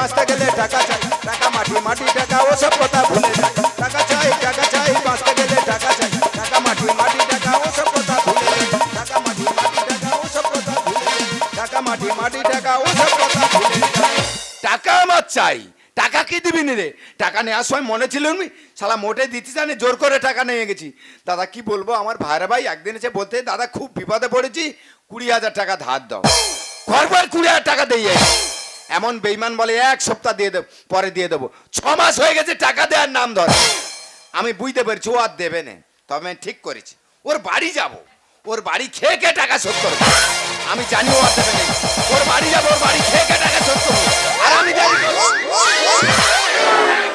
বাঁচতে গেলে টাকা চাই, টাকা মাটি মাটি, টাকা ওসব কথা ভুলে যায়। টাকা চাই টাকা চাই বাঁচতে গেলে টাকা চাই, টাকা মাটি মাটি, টাকা ওসব কথা ভুলে যায়। টাকা মাটি মাটি, টাকা ওসব কথা ভুলে যায়। টাকা মাটি মাটি, টাকা ওসব কথা ভুলে যায়। টাকা আমার চাই, টাকা কি দিবি নি রে? টাকা নেওয়ার সময় মনে ছিল নি? শালা মোটে দিতে জানি জোর করে টাকা নিয়ে গেছি। দাদা, কি বলব? আমার ভাইরা ভাই একদিন এসে বলতে, দাদা, খুব বিপদে পড়েছি, কুড়ি হাজার টাকা ধার দাও। ঘরবার কুড়ি হাজার টাকা দিয়ে এমন বেইমান বলে এক সপ্তাহ দিয়ে দেবো পরে দিয়ে দেবো। ছ মাস হয়ে গেছে টাকা দেওয়ার নাম ধরে। আমি বুঝতে পেরেছি ও আর দেবে না। তবে আমি ঠিক করেছি। ওর বাড়ি যাব। ওর বাড়ি খেয়ে খেয়ে টাকা শোধ করব আমি জানি ও আর দেবে না। ওর বাড়ি যাব ওর বাড়ি খেয়ে খেয়ে টাকা শোধ করব। আর আমি জানি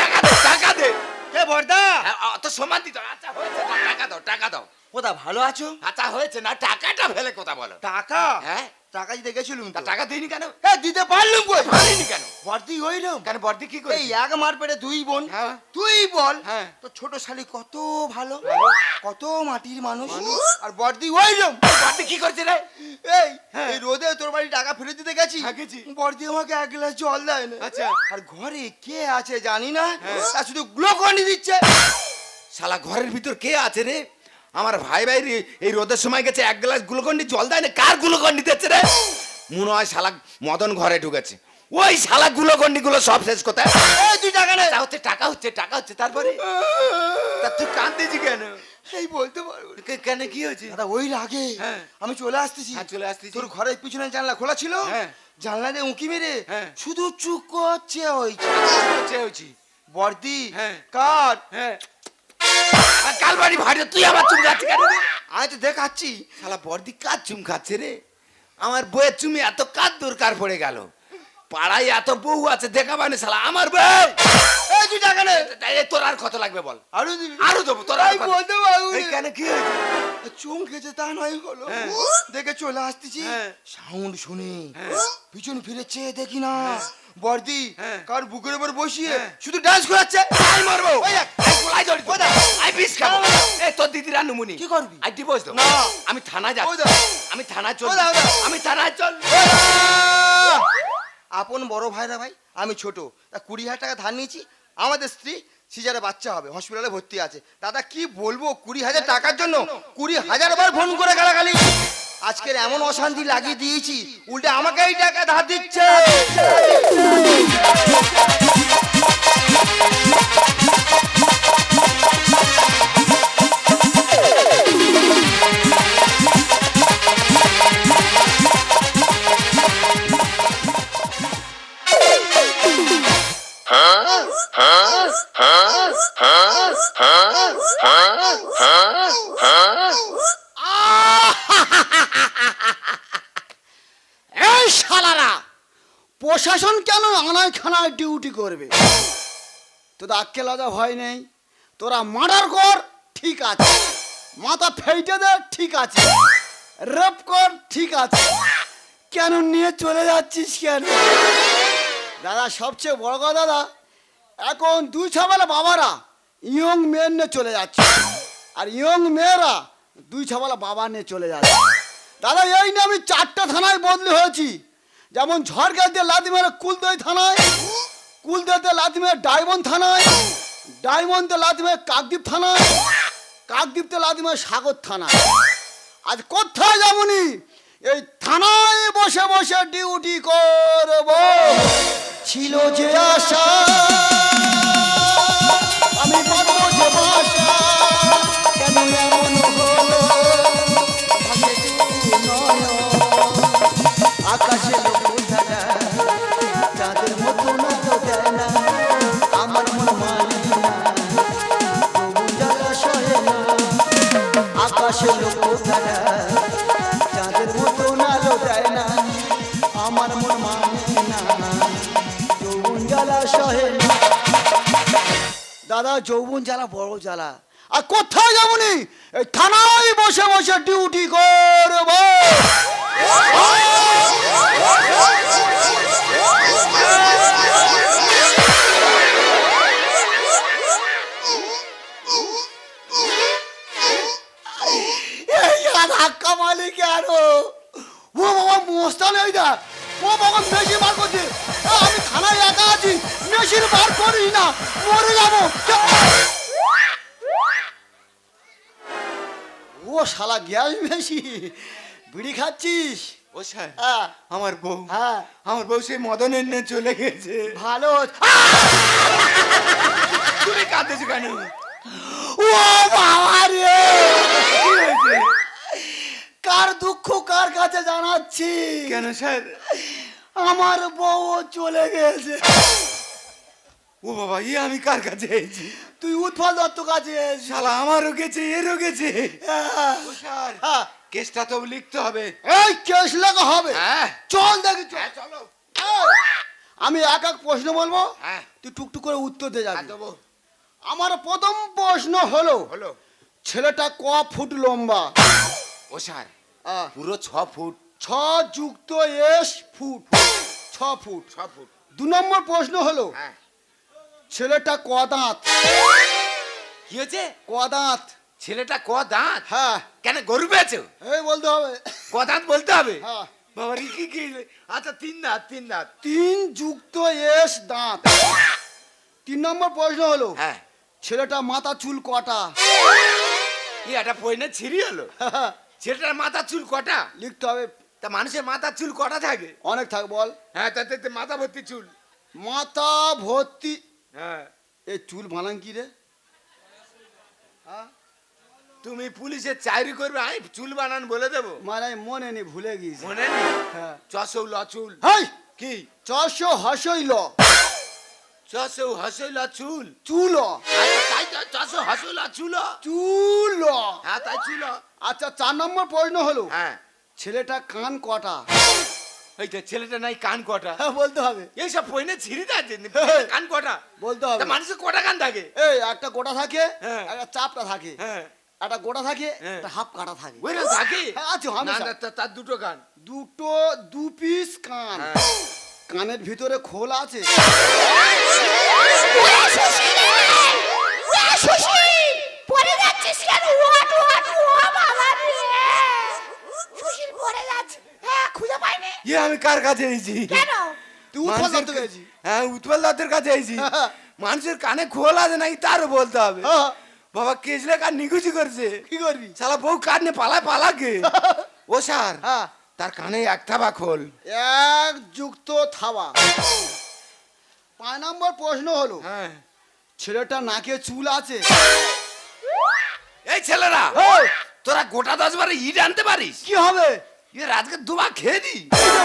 টাকা দে টাকা দে। কে বর্দা? হ্যাঁ, অত সমান দিত আচ্ছা হয়েছে টাকা দাও টাকা দাও। কোথা ভালো আছো? আচ্ছা হয়েছে না টাকাটা ফেলে কথা বলো। টাকা? হ্যাঁ। টাকা দিতে গেছিলুম তা। টাকা দিইনি কেন? এ দিতে পারলুম কই? পারিনি কেন? বর্দি হইলাম। কেন বর্দি কি এই এক মার পেটে দুই বোন। হ্যাঁ। তুই বল হ্যাঁ। তো ছোট শালি কত ভালো কত মাটির মানুষ। আর বর্দি হইলাম। বর্দি কি করছে রে? এই হ্যাঁ। এই রোদে তোর বাড়ি টাকা ফেরত দিতে গেছি। হ্যাঁ, গেছি। বর্দি আমাকে এক গ্লাস জল দেয় না। আচ্ছা। আর ঘরে কে আছে জানি না। হ্যাঁ। তা শুধু গ্লুকন্ডি দিচ্ছে। শালা ঘরের ভিতর কে আছে রে? আমার ভাই ভাই এই রোদের সময় গেছে এক গ্লাস গ্লুকন্ডি জল দেয় না? কার গ্লুকন্ডি দিচ্ছে রে? মনে হয় শালা মদন ঘরে ঢুকেছে। ওই শালা গ্লুকন্ডি গুলো সব শেষ কোথায়? এই তুই টাকা নে। হচ্ছে টাকা হচ্ছে টাকা হচ্ছে তারপরে? তা তুই কাঁদতেছি কেন? এই বলতে পারব। কেন কি হয়েছে? দাদা ওই রাগে হ্যাঁ। আমি চলে আসতেছি। হ্যাঁ, চলে আসতেছি। তোর ঘরের পিছনে জানলা খোলা ছিল? হ্যাঁ। জানলা দিয়ে উঁকি মেরে। শুধু চুপ করছে হয়েছে বর্দি হ্যাঁ। কার? হ্যাঁ। তুই চুম খাচ্ছি আমি তো দেখাচ্ছি বর্দি কার চুম খাচ্ছে রে? আমার বইয়ের চুমি এত কাজ দরকার পড়ে গেল? পাড়ায় এত বউ আছে দেখা মানে শালা আমার বউ! এই তুই টাকা নে তোর আর কত লাগবে বল? আরও দিবি? আরও দেবো তোর আর? বলতে পারব এই। কেন কি হয়েছে? চুম খেয়েছে তা নয় হলো। হ্যাঁ। দেখে চলে আসতেছি। হ্যাঁ। সাউন্ড শুনে। হ্যাঁ। পিছন ফিরে চেয়ে দেখি না। বর্দি। কার বুকের উপর বসিয়ে। শুধু ডান্স করাচ্ছে? আই মারবো। গোলাই ধরি আই বিষ খাব। এই তোর দিদির আর নুমুনি। কি করবি? আই ডিভোর্স দেবো। আমি থানায় ওই যাচ্ছি। আমি থানায় চল। আমি থানায় চল আপন বড় ভাইরা ভাই, আমি ছোট। তা কুড়ি হাজার টাকা ধার নিয়েছি। আমাদের স্ত্রী সিজারে বাচ্চা হবে হসপিটালে ভর্তি আছে। দাদা, কি বলব? কুড়ি হাজার টাকার জন্য কুড়ি হাজার বার ফোন করে গালাগালি। আজকের এমন অশান্তি লাগিয়ে দিয়েছি। উল্টে আমাকে এই টাকা ধার দিচ্ছে। প্রশাসন কেন আনায় খানায় ডিউটি করবে? তোদের আক্কে লজা ভয় নেই। তোরা মার্ডার কর, ঠিক আছে। মাথা ফেটে দে, ঠিক আছে। রেপ কর, ঠিক আছে। কেন নিয়ে চলে যাচ্ছিস কেন? দাদা, সবচেয়ে বড় কথা দাদা, এখন দুই ছাবেলা বাবারা ইয়ং মেয়ের নিয়ে চলে যাচ্ছে। আর ইয়ং মেয়েরা দুই ছাবেলা বাবা নিয়ে চলে যাচ্ছে। দাদা, এই নিয়ে আমি চারটা থানায় বদলি হয়েছি। যেমন ঝড়গাঁ দিয়ে লাদি মেরে কুলদই থানায় কুলদইতে লাদি মেরে ডায়মন্ড থানায়, ডায়মন্ডে লাদি মেরে কাকদ্বীপ থানায় কাকদ্বীপতে লাদি মেরে সাগর থানায়। আজ কোথায় যাবনি? এই থানায় বসে বসে ডিউটি করব। ছিল যে আশা, আমি আকাশে যৌবন জ্বালা, বড় জ্বালা। আর কোথায় যাবনি এই থানায় বসে বসে ডিউটি করব ধাক্কা মালিক আরও ও। বাবা, মোস্তান এই দা ও বাবা মেশিন বার করছে। আমি থানায় একা আছি মেশিন বার করিস না মরে যাব। ও শালা গ্যাস মেশি বিড়ি খাচ্ছিস? ও স্যার আমার বউ হ্যাঁ। আমার বউ সেই মদনের নিয়ে চলে গেছে। ভালো তুমি কাঁদতেছো কেন? ও বাবা রে! কার দুঃখ কার কাছে জানাচ্ছি? কেন স্যার আমার বউ চলে গেছে। ও বাবা ই আমি কার কাছে এসেছি? তুই উৎফল দত্ত কাছে। শালা আমারও গেছে এরও গেছে। হ্যাঁ। ও স্যার। কেসটা তো লিখতে হবে। এই কেস লেখা হবে। হ্যাঁ। চল দেখি চল। হ্যাঁ চলো। আমি এক এক প্রশ্ন বলব। হ্যাঁ। তুই টুকটুক করে উত্তর দিয়ে যাবি। আমার প্রথম প্রশ্ন হলো হলো। ছেলেটা ক ফুট লম্বা? ও স্যার পুরো ছ ফুট। ছ যুক্ত এস ফুট। ছ ফুট। ছ ফুট। দু নম্বর প্রশ্ন হলো হ্যাঁ। ছেলেটা ক দাঁত কি হয়েছে? ক দাঁত ছেলেটা ক দাঁত হ্যাঁ। কেন গরু পেয়েছ? এই বলতে হবে। ক দাঁত বলতে হবে? হ্যাঁ। বাবা কি কি? আচ্ছা তিন দাঁত তিন দাঁত। তিন যুক্ত এস দাঁত। তিন নম্বর প্রশ্ন হলো হ্যাঁ। ছেলেটা মাথা চুল কটা? কি একটা পয়না ছিঁড়ি হলো। ছেলেটার মাথা চুল কটা? লিখতে হবে। তা মানুষের মাথার চুল কটা থাকে? অনেক থাক বল। হ্যাঁ তাতে তো মাথা ভর্তি চুল। মাথা ভর্তি? হ্যাঁ। এই চুল বানান কি রে? তুমি পুলিশের চাকরি করবে আমি চুল বানান বলে দেবো। মানে আমি মনে নেই ভুলে গিয়েছি। মনে নেই? হ্যাঁ। চশৌ চুল। হাই! কি? চারশো হাসইল চশৌ হসইলা চুল। চুল তাই চশৌ চুল চুল হ্যাঁ তাই চুল আচ্ছা চার নম্বর প্রশ্ন হলো হ্যাঁ। ছেলেটা কান কটা? এই যে ছেলেটা নাই কান কটা। হ্যাঁ বলতে হবে। এইসব পয়নে ছিঁড়ি আছে কান কটা। বলতে হবে। মানুষের কটা কান থাকে? এই একটা গোটা থাকে হ্যাঁ। একটা চাপটা থাকে হ্যাঁ। একটা গোটা থাকে হ্যাঁ। একটা হাফ কাটা থাকে। ওই থাকে? হ্যাঁ, আছে, তার দুটো কান। দুটো দু পিস কান। হ্যাঁ। কানের ভিতরে খোল আছে। আমি কার কাছে এসেছি? তুই উৎপল দত্ত গেছি হ্যাঁ উৎপল দাদের কাছে এসেছি। মানুষের কানে খোল আছে নাকি তারও বলতে হবে। বাবা কেসলে কার নিখুচি করছে। কি করবি? শালা বউ কার নিয়ে পালায় পালাকে। ও স্যার হ্যাঁ। তার কানে এক থাবা খোল। এক যুক্ত থাবা। পাঁচ নম্বর প্রশ্ন হলো হ্যাঁ। ছেলেটা নাকে চুল আছে? এই ছেলেরা তোরা গোটা দশ বারে ইট আনতে পারিস? কি হবে? আজকে দুবা খেয়ে দি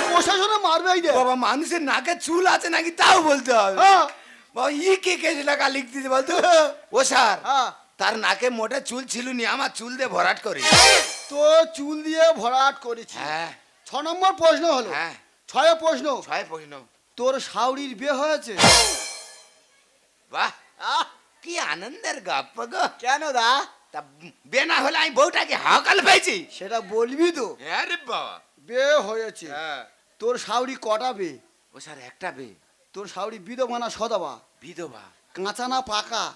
প্রশাসনে মারবে বাবা মানুষের নাকে চুল আছে নাকি তাও বলতে হবে। হ্যাঁ, বাবা ই কে কেস লেখা লিখ দিতে বলতো? ও স্যার হ্যাঁ। তার নাকে মোটে চুল ছিল নি আমার চুল দিয়ে ভরাট করি তো চুল দিয়ে ভরাট করেছি। হ্যাঁ। নম্বর প্রশ্ন হলো। হ্যাঁ। ছয় প্রশ্ন। ছয় প্রশ্ন। তোর শাউরির বিয়ে হয়েছে? বাহ কি আনন্দের গপ্প গো। কেন দা? তা বে না হলে আমি বউটাকে হাকাল পেয়েছি। সেটা বলবি তো। হ্যাঁ রে বাবা। বিয়ে হয়েছে। হ্যাঁ। তোর শাউরি কটা বে? ও স্যার একটা বে। তোর শাউরি বিধবা না সদাবা? বিধবা। কাঁচা না পাকা?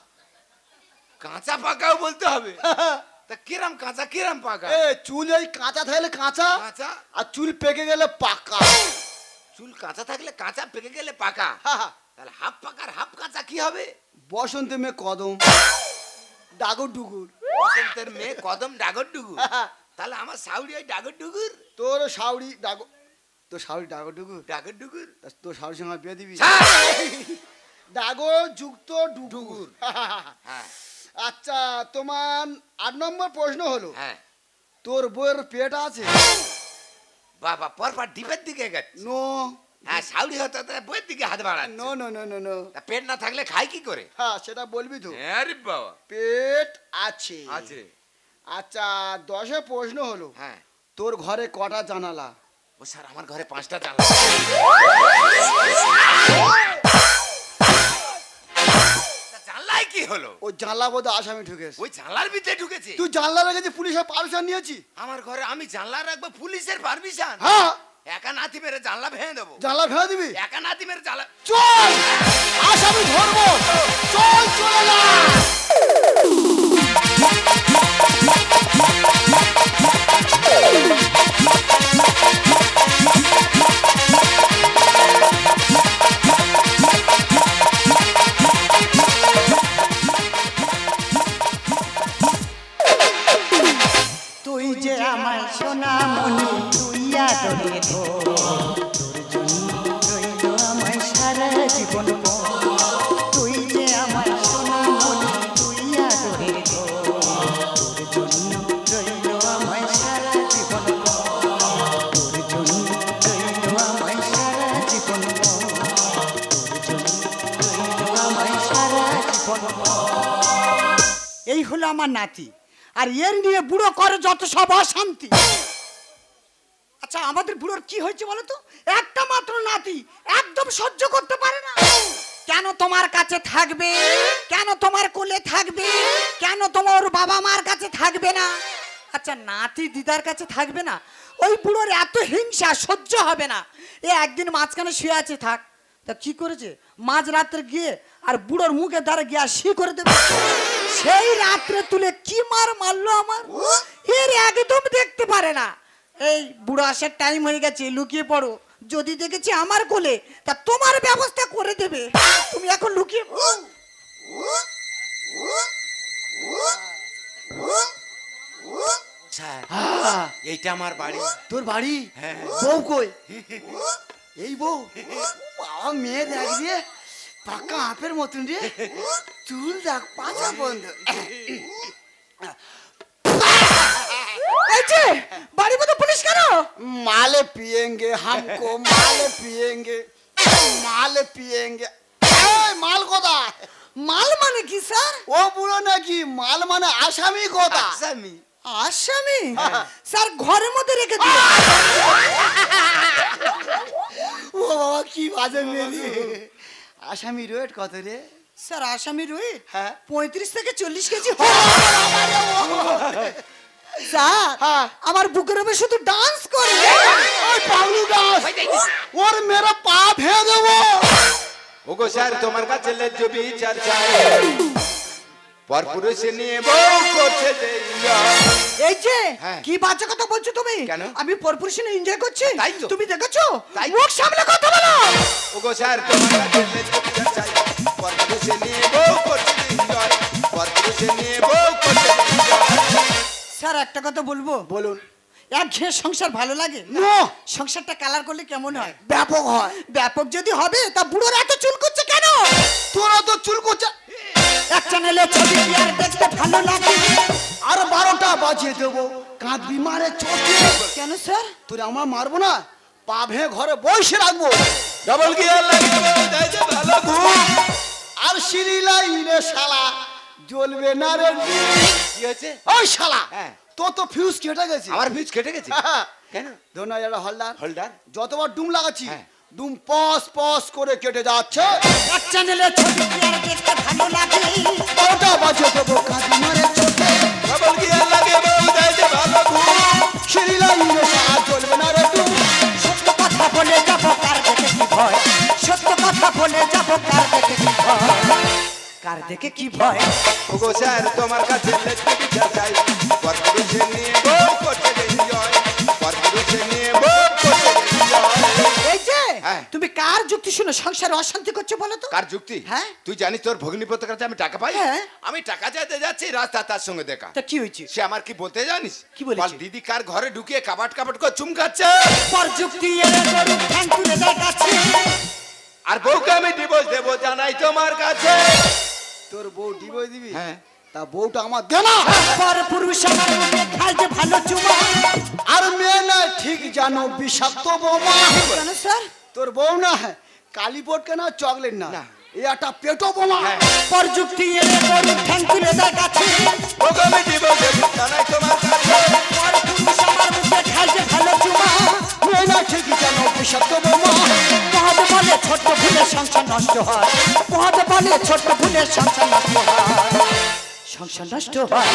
কাঁচা পাকাও বলতে হবে। তা কিরাম কাঁচা কিরাম পাকা? এ চুল এই কাঁচা থাকলে কাঁচা কাঁচা? আর চুল পেকে গেলে পাকা। চুল কাঁচা থাকলে কাঁচা পেকে গেলে পাকা? তাহলে হাফ পাকার হাফ কাঁচা কি হবে? বসন্তে মে কদম ডাগর ডুগুর। বসন্তের মেয়ে কদম ডাগর ডুগুর। তাহলে আমার সাউরি ওই ডাগর ডুগুর? তোর শাউরি ডাগর তোর শাউরি ডাগর ডুগুর? ডাগর ডুগুর? তোর শাউরির সঙ্গে বিয়ে দিবি! ডাগর যুক্ত ডুগুর। হ্যাঁ। আচ্ছা তোমার আট নম্বর প্রশ্ন হলো হ্যাঁ। তোর বইয়ের পেট আছে? বাবা পরপর ডিপের দিকে গেছে নো। হ্যাঁ সাউরি হতো তো বইয়ের দিকে হাত বাড়াচ্ছে। No no no no no. তা পেট না থাকলে খাই কি করে? হ্যাঁ সেটা বলবি তো। হ্যাঁ রে বাবা। পেট আছে। আছে। আচ্ছা দশে প্রশ্ন হলো হ্যাঁ। তোর ঘরে কটা জানালা? ও স্যার আমার ঘরে পাঁচটা জানলা। হলো? ও জানলা বোধ আসামি ঢুকেছে। ওই জানলার ভিতরে ঢুকেছে? তুই জানলা রেখেছি পুলিশের পারমিশন নিয়েছি? আমার ঘরে আমি জানলা রাখব পুলিশের পারমিশন হ্যাঁ। একা নাতি মেরে জানলা ভেঙে দেবো। জানলা ভেঙে দিবি? একা নাতি মেরে জানলা চল! আসামি ধরবো। চল চলে যা! হলো আমার নাতি। আর এর নিয়ে বুড়ো করে যত সব অশান্তি। আচ্ছা আমাদের বুড়োর কি হয়েছে বলো তো? একটা মাত্র নাতি একদম সহ্য করতে পারে না। কেন তোমার কাছে থাকবে? কেন তোমার কোলে থাকবে? কেন তোমার বাবা মার কাছে থাকবে না? আচ্ছা নাতি দিদার কাছে থাকবে না? ওই বুড়োর এত হিংসা, সহ্য হবে না। এ একদিন মাঝখানে শুয়ে আছে, থাক। তা কি করেছে? মাঝ রাত্রে গিয়ে আর বুড়োর মুখে দ্বারা গিয়ে আর শি করে দেবে। সেই রাত্রে তুলে কি মার মারলো আমার? এর একদম দেখতে পারে না। এই বুড়ো আসার টাইম হয়ে গেছে লুকিয়ে পড়ো। যদি দেখেছি আমার কোলে তা তোমার ব্যবস্থা করে দেবে। তুমি এখন লুকিয়ে পড়ো। এইটা আমার বাড়ি। তোর বাড়ি? হ্যাঁ। বউ কই? এই বউ? মেয়ে দেখ পাকা আপের মতন রে। চুল দেখ পাঁচা বন্ধ। বাড়ি মতো পুলিশ কেন? মালে পিয়েঙ্গে হামকো মালে পিয়েঙ্গে মালে পিয়েঙ্গে। মাল কোথায়? মাল মানে কি স্যার? ও বুড়ো নাকি মাল মানে আসামি কথা আসামি। আসামি? হ্যাঁ। স্যার ঘরের মধ্যে রেখে দিও ও বাবা কি বাজে মেয়ে আসামি রেট কত রে? স্যার আসামি রুই হ্যাঁ। পঁয়ত্রিশ থেকে চল্লিশ কেজি স্যার হ্যাঁ। আমার বুকের উপরে শুধু ডান্স করে। ওই পাগলু ওর মেরা পা ভেঙে দেবো। ওগো স্যার তোমার কাছে লেজ্জ বিচার চাই। পরপুরুষে নিয়ে বউ করছে যে enjoy। এই যে হ্যাঁ। কি বাচ্চা কথা বলছো তুমি? কেন? আমি পরপুরুষে এনজয় করছি? তাই তো। তুমি দেখেছ? তাই। মুখ সামলে কথা বলো। ওগো স্যার তোমার কাছে লেজ্জ বিচার চাই পরপুরুষে নিয়ে বউ করছে যে পরপুরুষে নিয়ে বউ করছে স্যার একটা কথা বলব? বলুন। এক ঘের সংসার ভালো লাগে? সংসারটা কালার করলে কেমন হয়? ব্যাপক হয়। ব্যাপক যদি হবে তা বুড়োর এত চুল করছে কেন? তোরা তো চুল করছে এক চ্যানেলে ছবি আর দেখতে ভালো লাগে। আর বারোটা বাজিয়ে দেবো। কাঁদবি মারে চোখে। কেন স্যার? তোর আমার মারবো না? পা ভেঙে ঘরে বসে রাখব। ডবল গিয়ার লাগিয়ে বউ ভালো ঘুম। আর সিঁড়ি লাইনে শালা জ্বলবে না রে। কি হয়েছে? ওই শালা হ্যাঁ। তোর তো ফিউজ কেটে গেছে। আমার ফিউজ কেটে গেছে? কেন? ধরুন একটা হলদার। হোল্ডার যতবার ডুম লাগাচ্ছি ডুম পস পস করে কেটে যাচ্ছে। চ্যানেলে ছবি কি দেখতে ভালো লাগে? বারোটা বাজিয়ে দেবো কাঁদবি মারে চোখে। ডবল গিয়ার লাগিয়ে বউ দেয় ভালো ঘুম? সিঁড়ি লাইনে শালা জ্বলবে না রে ডুম সত্য কথা বলে যাব কার দেখে কি ভয়? সত্য কথা বলে যাব কার দেখে কি ভয়? কার দেখে কি ভয়? ওগো স্যার তোমার কাছে চাই। নিয়ে। হ্যাঁ। তুমি কার যুক্তি শুনে? সংসারে অশান্তি করছ বলো তো। কার যুক্তি? হ্যাঁ। তুই জানিস তোর ভগ্নিপতির কাছে আমি টাকা পাই? হ্যাঁ। আমি টাকা চাইতে যাচ্ছি রাস্তা তার সঙ্গে দেখা। তা কি হয়েছে? সে আমার কি বলতে জানিস? কি বলেছে? বল দিদি কার ঘরে ঢুকিয়ে কাবাট কাবাট করে চুম খাচ্ছে? পর যুক্তি এলে গরু ঠ্যাং তুলে দেয় কাছে আর বউকে আমি ডিভোর্স দেবো জানাই তোমার কাছে। তোর বউ ডিবই দিবি? হ্যাঁ। তা বউটা আমার দে না পর পুরুষ আমার মুখে খায় যে ভালো চুমা। আর মেয়ে না ঠিক জানো বিষাক্ত বৌমা। কেন স্যার? তোর বউ না কালীপট কেনা চকলেট না। না। এ একটা পেটো বোমা। হ্যাঁ। পর যুক্তি ঠ্যাং তুলে দেয় কাছে বউকে আমি জানাই তোমার কাছে। পর পুরুষ আমার মুখে খায় ভালো চুমা। মেয়ে না ঠিক জানো বিষাক্ত বৌমা। মহৎ বলে ছোট্ট ভুলে সংসার নষ্ট হয়। মহৎ বলে ছোট্ট ভুলে সংসার নষ্ট হয়। সংসার নষ্ট হয়।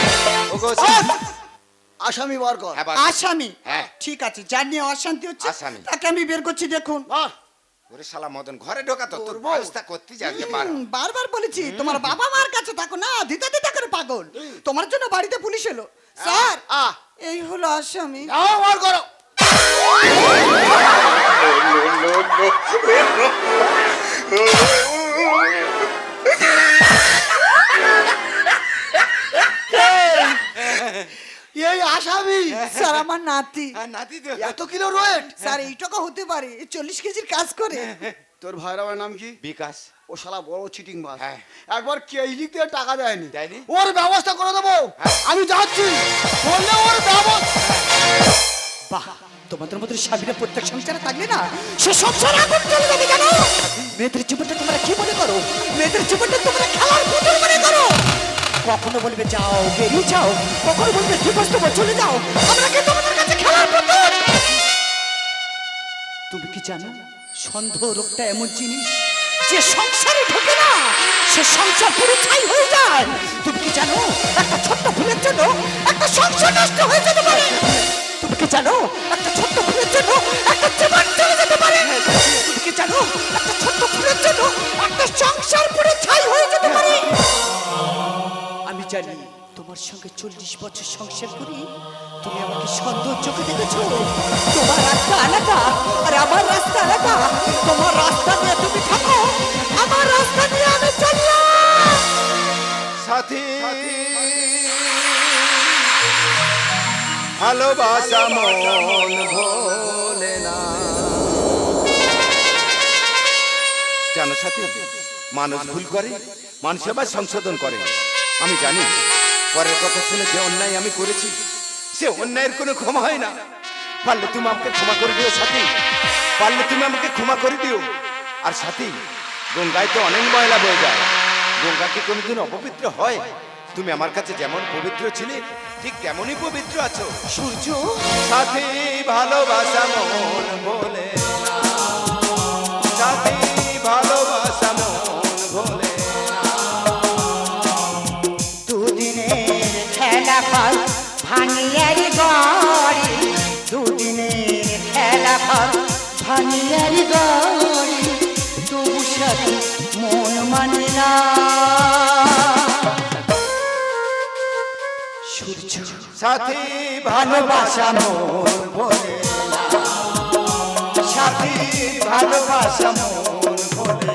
আসামি বার কর। হ্যাঁ। আসামি? হ্যাঁ। ঠিক আছে যার নিয়ে অশান্তি হচ্ছে আসামি। তাকে আমি বের করছি দেখুন। বাহ, ওরে শালা মদন ঘরে ঢোকা তো তোর তোর ব্যবস্থা করতে যাবে হুম, বারবার বলেছি তোমার বাবা মার কাছে থাকো না দিদা দিদা করে পাগল। তোমার জন্য বাড়িতে পুলিশ এলো। স্যার আ এই হলো আসামি। যাও বার করো। এই আসামি। স্যার আমার নাতি। নাতি তো। এত কিলো রোয়েট? স্যার এই টাকা হতে পারে। চল্লিশ কেজির কাজ করে। তোর ভাইয়ের আমার নাম কি? বিকাশ। ও শালা বড় চিটিং বাস হ্যাঁ। একবার কেজি দিয়ে টাকা দেয়নি। দেয়নি? ওর ব্যবস্থা করে দেবো। আমি যাচ্ছি। বললে ওর ব্যবস্থা বাহ তোমাদের মতো স্বামীরা প্রত্যেক সংসারে থাকলে না সে সংসার আগুন চলে যাবে কেন? মেয়েদের জীবনটা তোমরা কি মনে করো? মেয়েদের জীবনটা তোমরা খেলার পুতুল মনে করো? কখনো বলবে, যাও, বেরিয়ে যাও। কখনো বলবে দেবো চলে যাও। আমরা কি তোমাদের কাছে খেলার পুতুল তুমি কি জানো, সন্দেহ রোগটা এমন জিনিস যে সংসারে ঢোকে না, সে সংসার পুরো ছাই হয়ে যায়। তুমি কি জানো, একটা ছোট্ট ভুলের জন্য একটা সংসার নষ্ট হয়ে যেতে পারে? তুমি কি জানো, একটা ছোট্ট ভুলের জন্য একটা জীবন চলে যেতে পারে? তুমি কি জানো, একটা ছোট্ট ভুলের জন্য সঙ্গে চল্লিশ বছর সংসার করি তুমি আমাকে সন্দেহ চোখে দেখেছ? তোমার রাস্তা আলাদা, আর আমার রাস্তা আলাদা। তোমার রাস্তা নিয়ে তুমি থাকো, আমার রাস্তা নিয়ে আমি চললাম। সাথী, ভালোবাসা মন ভোলে না। জানো সাথী, মানুষ ভুল করে, মানুষ আবার সংশোধন করে। আমি জানি পরের কথা শুনে যে অন্যায় আমি করেছি সে অন্যায়ের কোনো ক্ষমা হয় না। পারলে তুমি আমাকে ক্ষমা করে দিও সাথী। পারলে তুমি আমাকে ক্ষমা করে দিও। আর সাথী গঙ্গায় তো অনেক ময়লা বয়ে যায়। গঙ্গা কি কোনোদিন অপবিত্র হয়? তুমি আমার কাছে যেমন পবিত্র ছিলে ঠিক তেমনই পবিত্র আছো। সূর্য সাথী ভালোবাসা মন বলে। ভাঙিয়ার গড়ি দুদিনের খেলা ফল ভাঙিয়ার গড়ি তবু সাথে মন মানে না সূর্য সাথী ভালোবাসা মন বলে। সাথী ভালোবাসা মন বলে।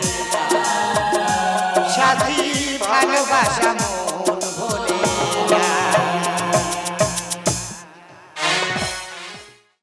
সাথী ভালোবাসা মন